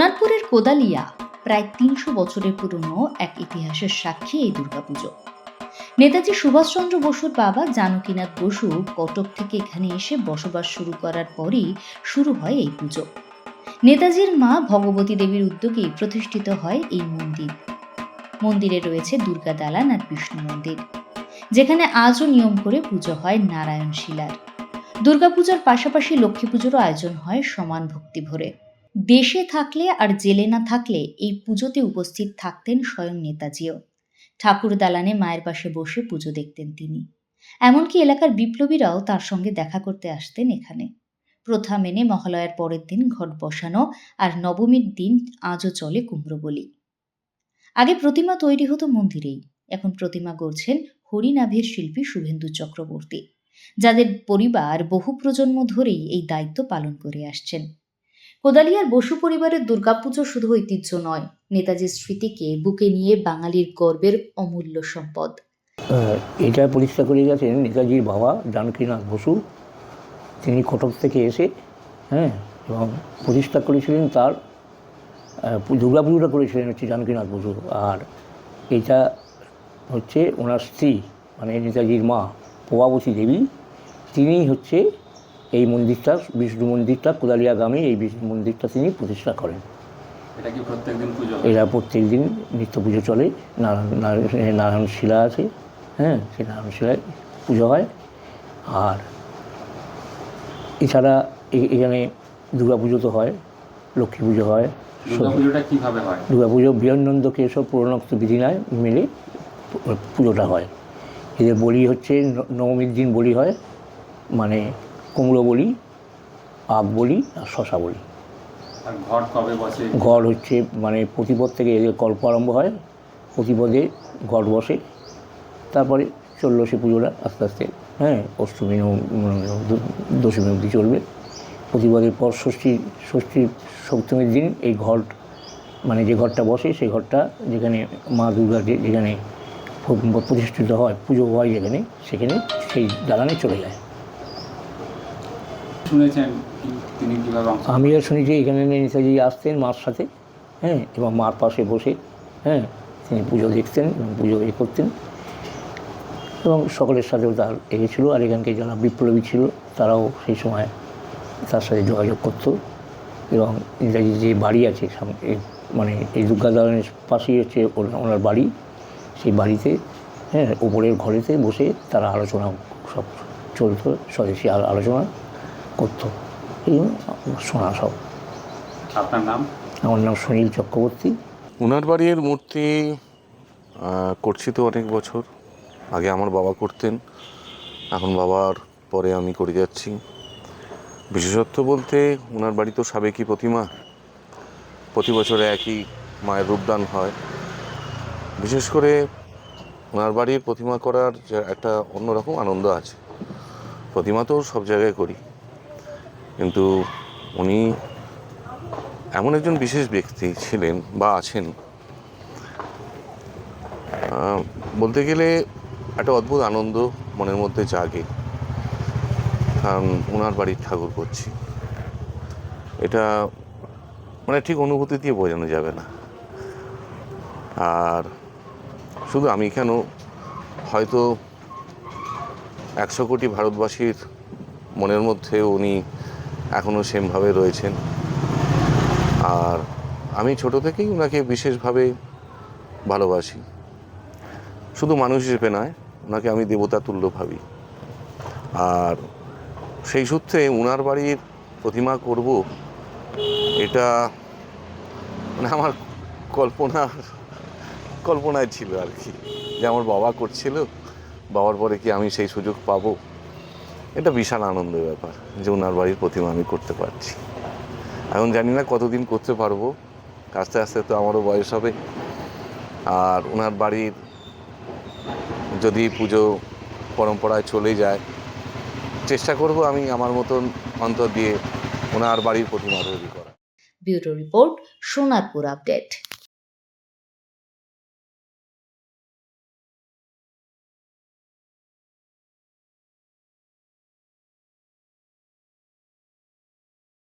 সোনারপুরের কোদালিয়া প্রায় তিনশো বছরের পুরনো এক ইতিহাসের সাক্ষী এই দুর্গাপুজো। নেতাজি সুভাষচন্দ্র বসুর বাবা জানকীনাথ বসু কটক থেকে এখানে এসে বসবাস শুরু করার পরই শুরু হয় এই পুজো। নেতাজির মা ভগবতী দেবীর উদ্যোগেই প্রতিষ্ঠিত হয় এই মন্দির। মন্দিরে রয়েছে দুর্গা দালান আর বিষ্ণু মন্দির, যেখানে আজও নিয়ম করে পুজো হয় নারায়ণ শিলার দুর্গাপূজার পাশাপাশি লক্ষ্মী পুজোরও আয়োজন হয় সমান ভক্তি ভরে। দেশে থাকলে আর জেলে না থাকলে এই পুজোতে উপস্থিত থাকতেন স্বয়ং নেতাজিও। ঠাকুর দালানে মায়ের পাশে বসে পুজো দেখতেন তিনি। এমনকি এলাকার বিপ্লবীরাও তার সঙ্গে দেখা করতে আসতেন এখানে। প্রথা মেনে মহালয়ার পরের দিন ঘট বসানো আর নবমীর দিন আজও চলে কুমড়ো বলি আগে প্রতিমা তৈরি হতো মন্দিরেই। এখন প্রতিমা গড়ছেন হরিনাভের শিল্পী শুভেন্দু চক্রবর্তী, যাদের পরিবার বহু প্রজন্ম ধরেই এই দায়িত্ব পালন করে আসছেন। কোদালিয়ার বসু পরিবারের দুর্গাপুজো শুধু ঐতিহ্য নয়, নেতাজির স্মৃতিকে বুকে নিয়ে বাঙালির গর্বের অমূল্য সম্পদ। এটা পরিষ্কার করে গেছেন নেতাজির বাবা জানকীনাথ বসু। তিনি কটক থেকে এসে হ্যাঁ এবং প্রতিষ্ঠা করেছিলেন তার দুর্গাপুজোটা করেছিলেন হচ্ছে জানকীনাথ বসু। আর এটা হচ্ছে ওনার স্ত্রী মানে নেতাজির মা, প্রভাবতী দেবী। তিনি হচ্ছে এই মন্দিরটা বিষ্ণু মন্দিরটা কোদালিয়া গ্রামে এই বিষ্ণু মন্দিরটা তিনি প্রতিষ্ঠা করেন। এটা কি প্রত্যেকদিন পুজো? এরা প্রত্যেক দিন নিত্য পুজো চলে। নারায়ণ নারায়ণ- নারায়ণ শিলা আছে হ্যাঁ সেই নারায়ণ শিলায় পুজো হয়। আর এছাড়া এখানে দুর্গা পুজো তো হয় লক্ষ্মী পুজো হয়। দুর্গা পুজোটা কীভাবে দুর্গা পুজো বৃহন্নন্দকে এসব পুরনোক্ত বিধিনায় মেলে পুজোটা হয়। এদের বলি হচ্ছে নবমীর দিন বলি হয় মানে কুমড়ো বলি আগ বলি আর শশা বলি। ঘট কবে বসে? ঘর হচ্ছে মানে প্রতিপদ থেকে এদের কল্প আরম্ভ হয় প্রতিপদে ঘট বসে। তারপরে চলল সে পুজোটা আস্তে আস্তে হ্যাঁ অষ্টমী দশমী অবধি চলবে। প্রতিপদের পর ষষ্ঠী ষষ্ঠী সপ্তমীর দিন এই ঘট মানে যে ঘরটা বসে সেই ঘরটা যেখানে মা দুর্গা যেখানে প্রতিষ্ঠিত হয় পুজো হয় যেখানে সেখানে সেই দালানে চলে যায়। শুনেছেন তিনি কীভাবে আমিও শুনেছি এখানে নেতাজি আসতেন মার সাথে হ্যাঁ এবং মার পাশে বসে হ্যাঁ তিনি পুজো দেখতেন এবং পুজো এ করতেন এবং সকলের সাথেও তার এগে ছিল আর এখানকে যারা বিপ্লবী ছিল তারাও সেই সময় তার সাথে যোগাযোগ করত। এবং নেতাজির যে বাড়ি আছে মানে এই দুর্গা দালানের পাশেই হচ্ছে ওনার বাড়ি সেই বাড়িতে হ্যাঁ ওপরের ঘরেতে বসে তারা আলোচনা সব চলতো স্বদেশী আলো- আলোচনা। করতো। এই শোনা সব। আপনার নাম? আমার নাম সুনীল চক্রবর্তী। ওনার বাড়ির মূর্তি করছি তো অনেক বছর। আগে আমার বাবা করতেন এখন বাবার পরে আমি করে যাচ্ছি। বিশেষত্ব বলতে ওনার বাড়ি তো সাবেকি প্রতিমা। প্রতি বছরে একই মায়ের রূপদান হয়। বিশেষ করে ওনার বাড়ির প্রতিমা করার যে একটা অন্যরকম আনন্দ আছে। প্রতিমা তো সব জায়গায় করি। কিন্তু উনি এমন একজন বিশেষ ব্যক্তি ছিলেন বা আছেন বলতে গেলে একটা অদ্ভুত আনন্দ মনের মধ্যে জাগে। কারণ ওনার বাড়ির ঠাকুর করছি। এটা মানে ঠিক অনুভূতি দিয়ে বোঝানো যাবে না। আর শুধু আমি কেন, হয়তো একশো কোটি ভারতবাসীর মনের মধ্যে উনি এখনও সেমভাবে রয়েছেন। আর আমি ছোট থেকেই ওনাকে বিশেষভাবে ভালোবাসি। শুধু মানুষ হিসেবে নয়, ওনাকে আমি দেবতা তুল্য ভাবি। আর সেই সূত্রে ওনার বাড়ির প্রতিমা করব, এটা মানে আমার কল্পনা, কল্পনায় ছিল আর কি। যে আমার বাবা করছিল, বাবার পরে কি আমি সেই সুযোগ পাবো? এটা বিশাল আনন্দের ব্যাপার যে ওনার বাড়ির প্রতিমা আমি করতে পারছি। এখন জানি না কতদিন করতে পারব। আস্তে আস্তে তো আমারও বয়স হবে। আর ওনার বাড়ির যদি পুজো পরম্পরায় চলে যায়, চেষ্টা করব আমি আমার মতন অন্তর দিয়ে ওনার বাড়ির প্রতিমা তৈরি করা ব্যুরো রিপোর্ট, সোনারপুর আপডেট।